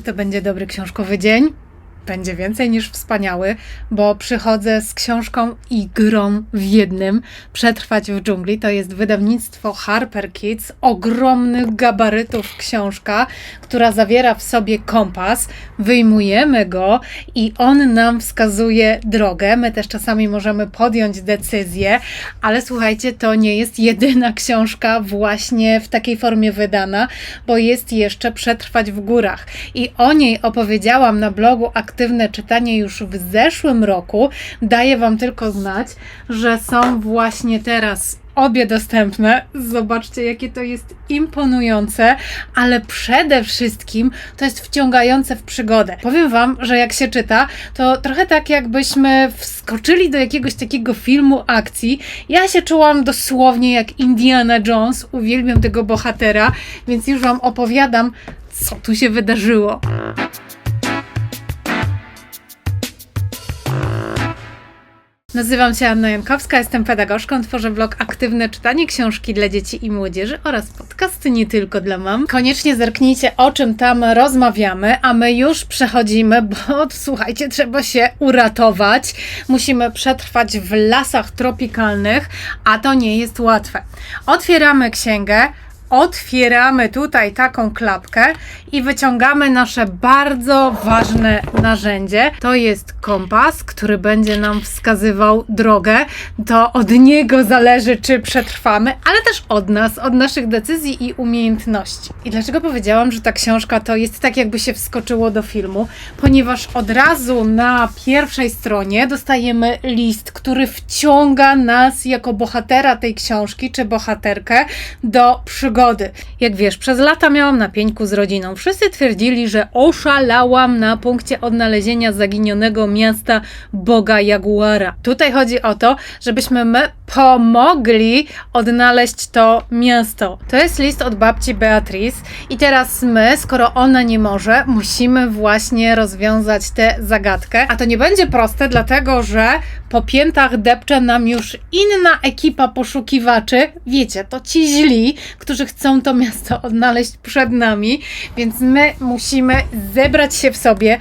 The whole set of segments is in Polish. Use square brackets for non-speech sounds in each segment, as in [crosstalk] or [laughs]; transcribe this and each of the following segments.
Czy to będzie dobry książkowy dzień? Będzie więcej niż wspaniały, bo przychodzę z książką i grą w jednym. Przetrwać w dżungli to jest wydawnictwo Harper Kids, ogromnych gabarytów książka, która zawiera w sobie kompas. Wyjmujemy go i on nam wskazuje drogę. My też czasami możemy podjąć decyzję, ale słuchajcie, to nie jest jedyna książka właśnie w takiej formie wydana, bo jest jeszcze Przetrwać w górach. I o niej opowiedziałam na blogu Aktywne Czytanie już w zeszłym roku. Daję Wam tylko znać, że są właśnie teraz obie dostępne. Zobaczcie, jakie to jest imponujące, ale przede wszystkim to jest wciągające w przygodę. Powiem Wam, że jak się czyta, to trochę tak jakbyśmy wskoczyli do jakiegoś takiego filmu akcji. Ja się czułam dosłownie jak Indiana Jones, uwielbiam tego bohatera, więc już Wam opowiadam, co tu się wydarzyło. Nazywam się Anna Jankowska, jestem pedagogzką, tworzę blog Aktywne Czytanie Książki dla Dzieci i Młodzieży oraz podcasty nie tylko dla mam. Koniecznie zerknijcie o czym tam rozmawiamy, a my już przechodzimy, bo [laughs] słuchajcie, trzeba się uratować. Musimy przetrwać w lasach tropikalnych, a to nie jest łatwe. Otwieramy księgę, otwieramy tutaj taką klapkę i wyciągamy nasze bardzo ważne narzędzie. To jest kompas, który będzie nam wskazywał drogę. To od niego zależy, czy przetrwamy, ale też od nas, od naszych decyzji i umiejętności. I dlaczego powiedziałam, że ta książka to jest tak, jakby się wskoczyło do filmu? Ponieważ od razu na pierwszej stronie dostajemy list, który wciąga nas jako bohatera tej książki, czy bohaterkę do przygody. Jak wiesz, przez lata miałam na pieńku z rodziną. Wszyscy twierdzili, że oszalałam na punkcie odnalezienia zaginionego miasta Boga Jaguara. Tutaj chodzi o to, żebyśmy my pomogli odnaleźć to miasto. To jest list od babci Beatrice i teraz my, skoro ona nie może, musimy właśnie rozwiązać tę zagadkę. A to nie będzie proste, dlatego że po piętach depcze nam już inna ekipa poszukiwaczy. Wiecie, to ci źli, którzy chcą to miasto odnaleźć przed nami, więc my musimy zebrać się w sobie,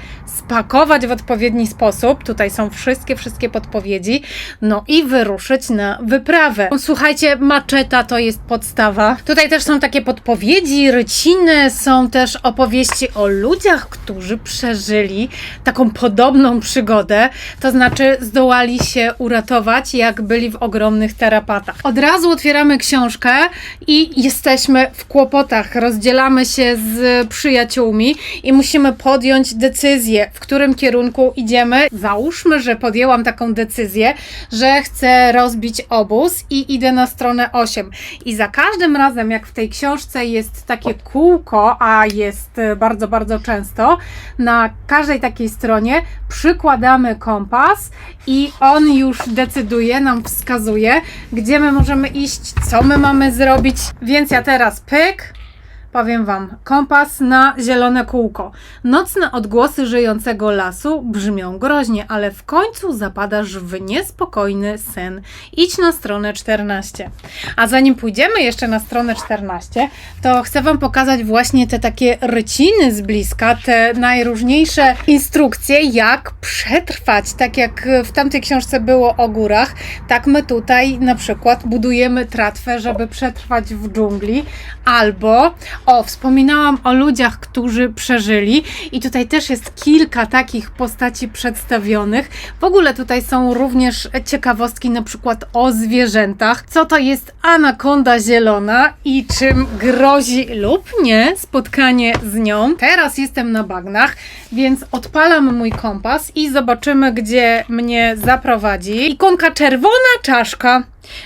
spakować w odpowiedni sposób. Tutaj są wszystkie, wszystkie podpowiedzi. No i wyruszyć na wyprawę. Słuchajcie, maczeta to jest podstawa. Tutaj też są takie podpowiedzi, ryciny, są też opowieści o ludziach, którzy przeżyli taką podobną przygodę, to znaczy zdołali się uratować, jak byli w ogromnych tarapatach. Od razu otwieramy książkę i jesteśmy w kłopotach. Rozdzielamy się z przyjaciółmi i musimy podjąć decyzję, w którym kierunku idziemy. Załóżmy, że podjęłam taką decyzję, że chcę rozbić obóz i idę na stronę 8. I za każdym razem, jak w tej książce jest takie kółko, a jest e, bardzo, bardzo często, na każdej takiej stronie przykładamy kompas i on już decyduje, nam wskazuje, gdzie my możemy iść, co my mamy zrobić. Więc ja teraz pyk. Powiem Wam, kompas na zielone kółko. Nocne odgłosy żyjącego lasu brzmią groźnie, ale w końcu zapadasz w niespokojny sen. Idź na stronę 14. A zanim pójdziemy jeszcze na stronę 14, to chcę Wam pokazać właśnie te takie ryciny z bliska, te najróżniejsze instrukcje, jak przetrwać. Tak jak w tamtej książce było o górach, tak my tutaj na przykład budujemy tratwę, żeby przetrwać w dżungli, albo o, wspominałam o ludziach, którzy przeżyli, i tutaj też jest kilka takich postaci przedstawionych. W ogóle tutaj są również ciekawostki, na przykład o zwierzętach. Co to jest anakonda zielona i czym grozi lub nie spotkanie z nią. Teraz jestem na bagnach, więc odpalam mój kompas i zobaczymy, gdzie mnie zaprowadzi. Ikonka czerwona czaszka.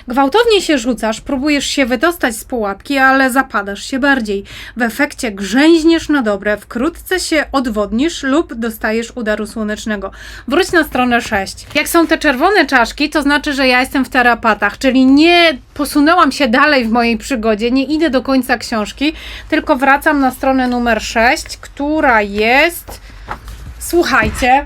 Gwałtownie się rzucasz, próbujesz się wydostać z pułapki, ale zapadasz się bardziej. W efekcie grzęźniesz na dobre, wkrótce się odwodnisz lub dostajesz udaru słonecznego. Wróć na stronę 6. Jak są te czerwone czaszki, to znaczy, że ja jestem w tarapatach, czyli nie posunęłam się dalej w mojej przygodzie, nie idę do końca książki, tylko wracam na stronę numer 6, która jest. Słuchajcie,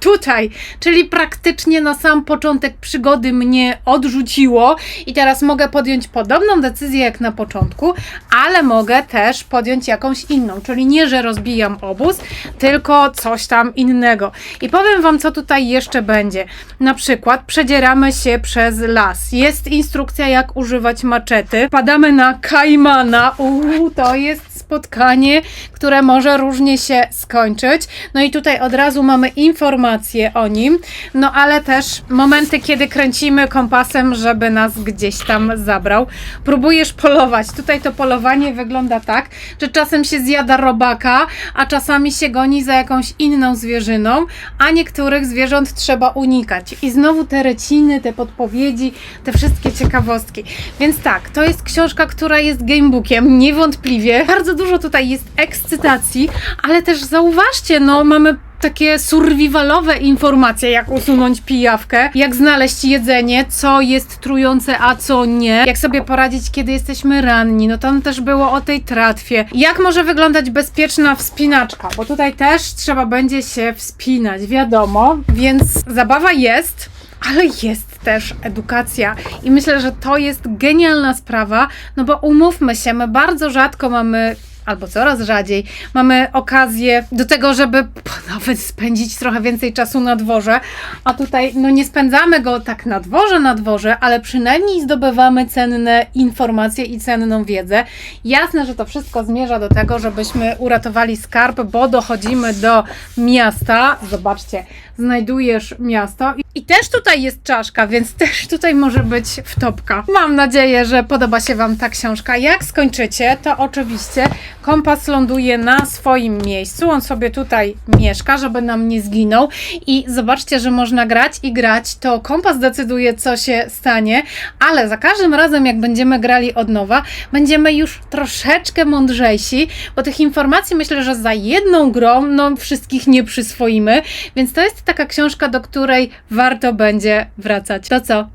tutaj, czyli praktycznie na sam początek przygody mnie odrzuciło i teraz mogę podjąć podobną decyzję jak na początku, ale mogę też podjąć jakąś inną, czyli nie, że rozbijam obóz, tylko coś tam innego. I powiem Wam, co tutaj jeszcze będzie. Na przykład przedzieramy się przez las. Jest instrukcja, jak używać maczety. Padamy na kajmana. Uuu, to jest spotkanie, które może różnie się skończyć. No i tutaj od razu mamy informacje o nim, no ale też momenty, kiedy kręcimy kompasem, żeby nas gdzieś tam zabrał. Próbujesz polować. Tutaj to polowanie wygląda tak, że czasem się zjada robaka, a czasami się goni za jakąś inną zwierzyną, a niektórych zwierząt trzeba unikać. I znowu te reciny, te podpowiedzi, te wszystkie ciekawostki. Więc tak, to jest książka, która jest gamebookiem, niewątpliwie. Bardzo dużo tutaj jest ekscytacji, ale też zauważcie, no mamy takie survivalowe informacje, jak usunąć pijawkę, jak znaleźć jedzenie, co jest trujące, a co nie, jak sobie poradzić, kiedy jesteśmy ranni. No tam też było o tej tratwie. Jak może wyglądać bezpieczna wspinaczka, bo tutaj też trzeba będzie się wspinać, wiadomo, więc zabawa jest. Ale jest też edukacja i myślę, że to jest genialna sprawa, no bo umówmy się, my bardzo rzadko mamy albo coraz rzadziej mamy okazję do tego, żeby nawet spędzić trochę więcej czasu na dworze, a tutaj no nie spędzamy go tak na dworze, na dworze, ale przynajmniej zdobywamy cenne informacje i cenną wiedzę. Jasne, że to wszystko zmierza do tego, żebyśmy uratowali skarb, bo dochodzimy do miasta. Zobaczcie, znajdujesz miasto i- też tutaj jest czaszka, więc też tutaj może być wtopka. Mam nadzieję, że podoba się Wam ta książka. Jak skończycie, to oczywiście kompas ląduje na swoim miejscu. On sobie tutaj mieszka, żeby nam nie zginął. I zobaczcie, że można grać i grać. To kompas decyduje, co się stanie, ale za każdym razem, jak będziemy grali od nowa, będziemy już troszeczkę mądrzejsi, bo tych informacji myślę, że za jedną grą no, wszystkich nie przyswoimy. Więc to jest taka książka, do której warto będzie wracać. To co?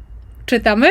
Czytamy?